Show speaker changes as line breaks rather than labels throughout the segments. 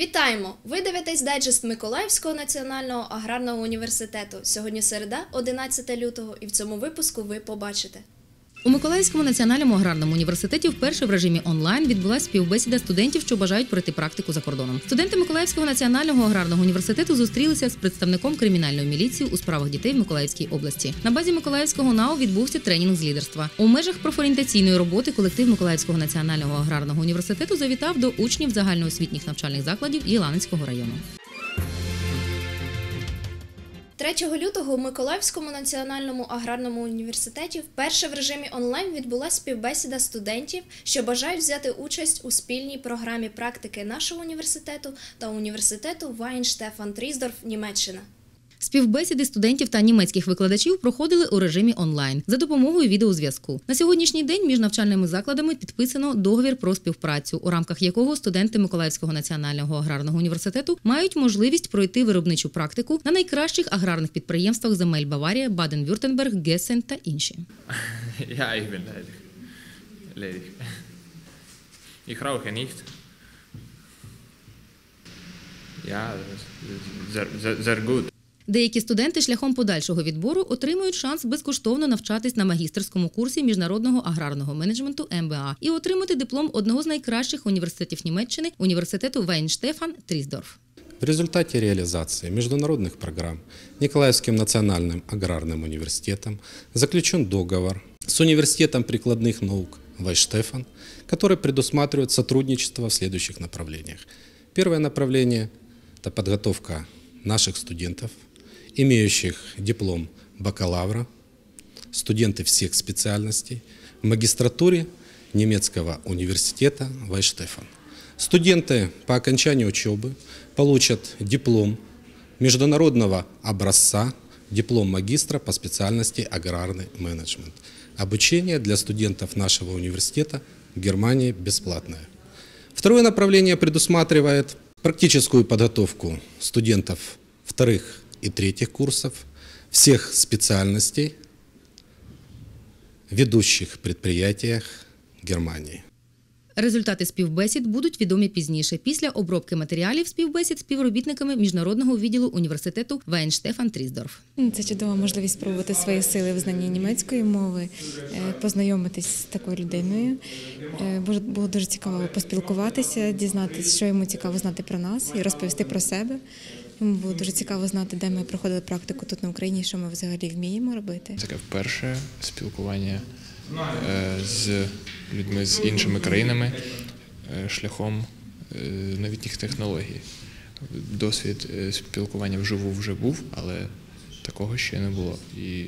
Вітаємо! Ви дивитесь дайджест Миколаївського національного аграрного університету. Сьогодні середа, 11 лютого, і в цьому випуску ви побачите.
У Миколаївському національному аграрному університеті вперше в режимі онлайн відбулася співбесіда студентів, що бажають пройти практику за кордоном. Студенти Миколаївського національного аграрного університету зустрілися з представником кримінальної міліції у справах дітей в Миколаївській області. На базі Миколаївського НАУ відбувся тренінг з лідерства. У межах профорієнтаційної роботи колектив Миколаївського національного аграрного університету завітав до учнів загальноосвітніх навчальних закладів Єланецького району.
3 лютого у Миколаївському національному аграрному університеті вперше в режимі онлайн відбулася співбесіда студентів, що бажають взяти участь у спільній програмі практики нашого університету та університету Вайнштефан Тріздорф, Німеччина.
Співбесіди студентів та німецьких викладачів проходили у режимі онлайн за допомогою відеозв'язку. На сьогоднішній день між навчальними закладами підписано договір про співпрацю, у рамках якого студенти Миколаївського національного аграрного університету мають можливість пройти виробничу практику на найкращих аграрних підприємствах земель Баварія, Баден-Вюртенберг, Гесен та інші.
Ja, ich bin ledig. Ledig. Ich rauche.
Деякі студенти шляхом подальшого відбору отримують шанс безкоштовно навчатись на магістерському курсі міжнародного аграрного менеджменту МБА і отримати диплом одного з найкращих університетів Німеччини університету Вейнштефан Трісдорф.
В результате реализации международных программ Николаевским национальным аграрным университетом заключен договор с Университетом прикладных наук Вайштефан, который предусматривает сотрудничество в следующих направлениях. Первое направление – это подготовка наших студентов, имеющих диплом бакалавра, студенты всех специальностей в магистратуре немецкого университета Вайштефан. Студенты по окончании учебы получат диплом международного образца, диплом магистра по специальности аграрный менеджмент. Обучение для студентов нашего университета в Германии бесплатное. Второе направление предусматривает практическую подготовку студентов вторых и третьих курсов всех специальностей в ведущих предприятиях Германии.
Результати співбесід будуть відомі пізніше після обробки матеріалів співбесід співробітниками міжнародного відділу університету Вейнштефан Трісдорф.
Це чудова можливість спробувати свої сили в знанні німецької мови, е, познайомитись з такою людиною. Е, Було дуже цікаво поспілкуватися, дізнатися, що йому цікаво знати про нас і розповісти про себе. Йому було дуже цікаво знати, де ми проходили практику тут на Україні, що ми взагалі вміємо робити.
Таке вперше спілкування е, з людьми з іншими країнами е, шляхом е, новітніх технологій. Досвід спілкування вживу вже був, але такого ще не було. І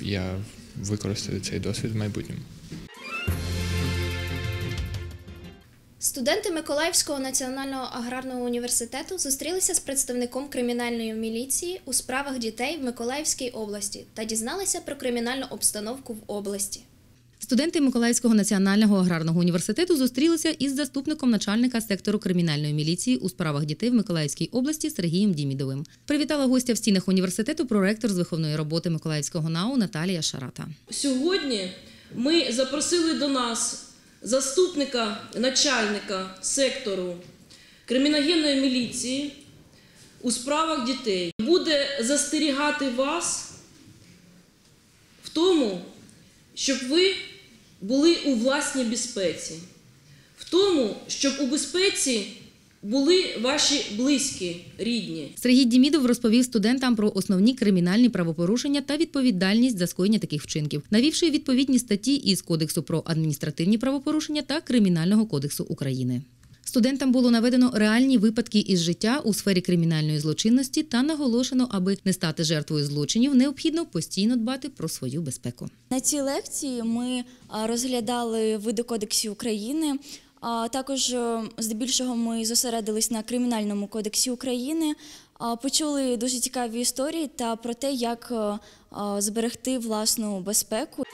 я використаю цей досвід в майбутньому.
Студенти Миколаївського національного аграрного університету зустрілися з представником кримінальної міліції у справах дітей в Миколаївській області та дізналися про кримінальну обстановку в області.
Студенти Миколаївського національного аграрного університету зустрілися із заступником начальника сектору кримінальної міліції у справах дітей в Миколаївській області Сергієм Дімідовим. Привітала гостя в стінах університету проректор з виховної роботи Миколаївського НАУ Наталія Шарата.
Сьогодні ми запросили до нас заступника начальника сектору криміногенної міліції у справах дітей. Буде застерігати вас в тому, щоб ви були у власній безпеці, в тому, щоб у безпеці були ваші близькі, рідні.
Сергій Дімідов розповів студентам про основні кримінальні правопорушення та відповідальність за скоєння таких вчинків, навівши відповідні статті із Кодексу про адміністративні правопорушення та Кримінального кодексу України. Студентам було наведено реальні випадки із життя у сфері кримінальної злочинності та наголошено, аби не стати жертвою злочинів, необхідно постійно дбати про свою безпеку.
На цій лекції ми розглядали види кодексів України. А також е, здебільшого ми зосередились на кримінальному кодексі України. Почули дуже цікаві історії та про те, як е, зберегти власну безпеку.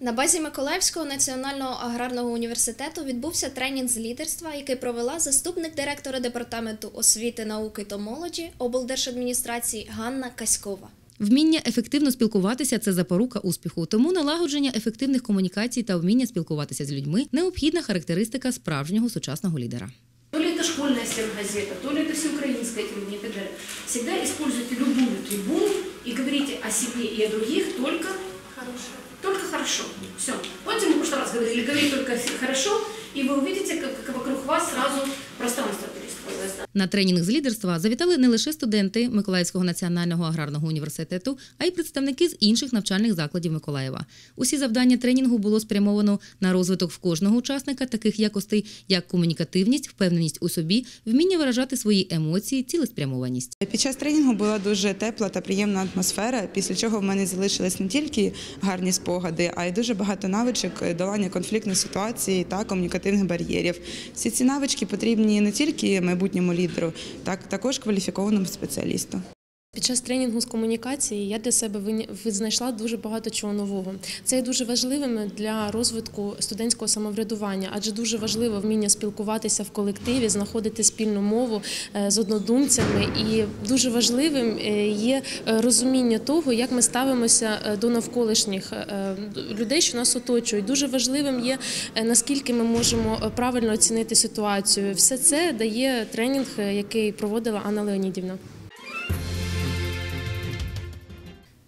На базі Миколаївського національного аграрного університету відбувся тренінг з лідерства, який провела заступник директора департаменту освіти, науки та молоді облдержадміністрації Ганна Каськова.
Вміння ефективно спілкуватися це запорука успіху. Тому налагодження ефективних комунікацій та вміння спілкуватися з людьми необхідна характеристика справжнього сучасного лідера.
То ли это школьная стенгазета, то ли это всеукраинское телевидение и так далее. Всегда используйте любую трибуну и говорите о себе и о других только хорошо. Только хорошо. Все. Помните, мы в прошлый раз говорили, говорить только хорошо, и вы увидите, как, как вокруг вас сразу пространство перестроилось.
на тренінг з лідерства завітали не лише студенти Миколаївського національного аграрного університету, а й представники з інших навчальних закладів Миколаєва. Усі завдання тренінгу було спрямовано на розвиток в кожного учасника таких якостей, як комунікативність, впевненість у собі, вміння виражати свої емоції, цілеспрямованість.
Під час тренінгу була дуже тепла та приємна атмосфера, після чого в мене залишились не тільки гарні спогади, а й дуже багато навичок долання конфліктних ситуацій та комунікативних бар'єрів. Всі ці навички потрібні не тільки майбутньому лідеру, так також кваліфікованому спеціалісту.
Під час тренінгу з комунікації я для себе виня- ви- знайшла дуже багато чого нового. Це є дуже важливим для розвитку студентського самоврядування, адже дуже важливо вміння спілкуватися в колективі, знаходити спільну мову е, з однодумцями. І дуже важливим е, є е, розуміння того, як ми ставимося до навколишніх людей, що нас оточують. Дуже важливим є наскільки ми можемо правильно оцінити ситуацію. Все це дає тренінг, який проводила Анна Леонідівна.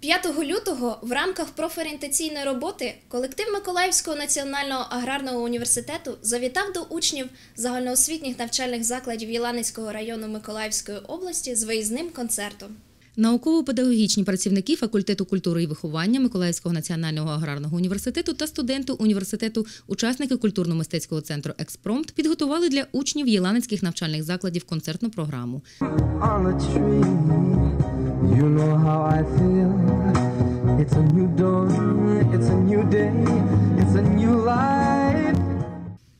5 лютого в рамках профорієнтаційної роботи колектив Миколаївського національного аграрного університету завітав до учнів загальноосвітніх навчальних закладів Єланицького району Миколаївської області з виїзним концертом.
Науково-педагогічні працівники факультету культури і виховання Миколаївського національного аграрного університету та студенти університету, учасники культурно-мистецького центру Експромт підготували для учнів єланицьких навчальних закладів концертну програму.
You know how I feel. It's a new dawn, it's a new day, it's a new life.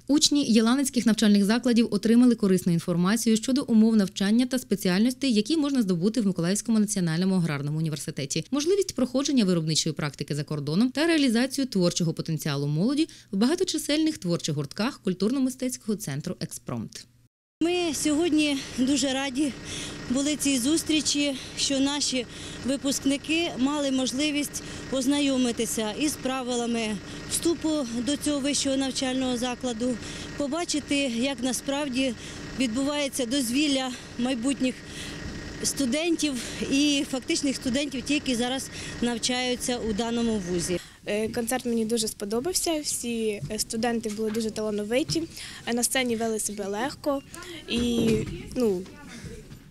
Учні єланицьких навчальних закладів отримали корисну інформацію щодо умов навчання та спеціальностей, які можна здобути в Миколаївському національному аграрному університеті, можливість проходження виробничої практики за кордоном та реалізацію творчого потенціалу молоді в багаточисельних творчих гуртках культурно-мистецького центру Експромт.
Ми сьогодні дуже раді були цій зустрічі, що наші випускники мали можливість ознайомитися із правилами вступу до цього вищого навчального закладу, побачити, як насправді відбувається дозвілля майбутніх студентів і фактичних студентів, ті, які зараз навчаються у даному вузі.
Е, Концерт мені дуже сподобався. Всі студенти були дуже талановиті, е, на сцені вели себе легко і ну,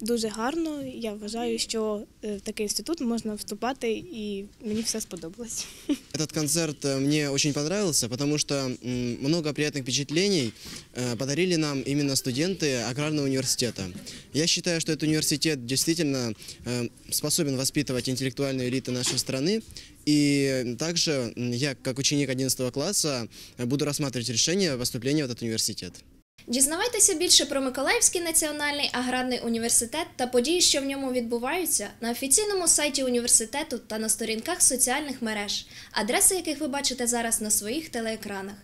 дуже гарно. Я вважаю, що е, в такий інститут можна вступати, і мені все сподобалось.
Этот концерт э, мне очень понравился, потому что м, много приятных впечатлений э, подарили нам именно студенты аграрного университета. Я считаю, что этот университет действительно э, способен воспитывать интеллектуальную элиту нашей страны. И также м, я, как ученик 11 класса, э, буду рассматривать решение о поступлении в этот университет.
Дізнавайтеся більше про Миколаївський національний аграрний університет та події, що в ньому відбуваються, на офіційному сайті університету та на сторінках соціальних мереж, адреси яких ви бачите зараз на своїх телеекранах.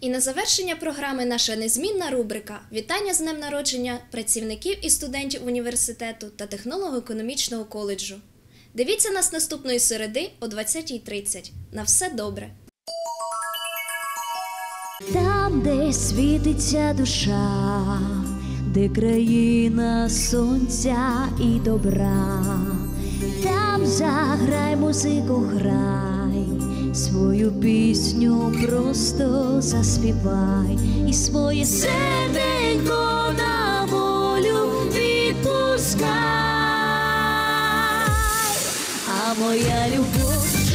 І на завершення програми наша незмінна рубрика Вітання з днем народження працівників і студентів університету та технолого-економічного коледжу. Дивіться нас наступної середи о 20.30. На все добре!
Там, де світиться душа, де країна сонця і добра, там заграй музику, грай, свою пісню просто заспівай і своє серденько на волю відпускай, а моя любов.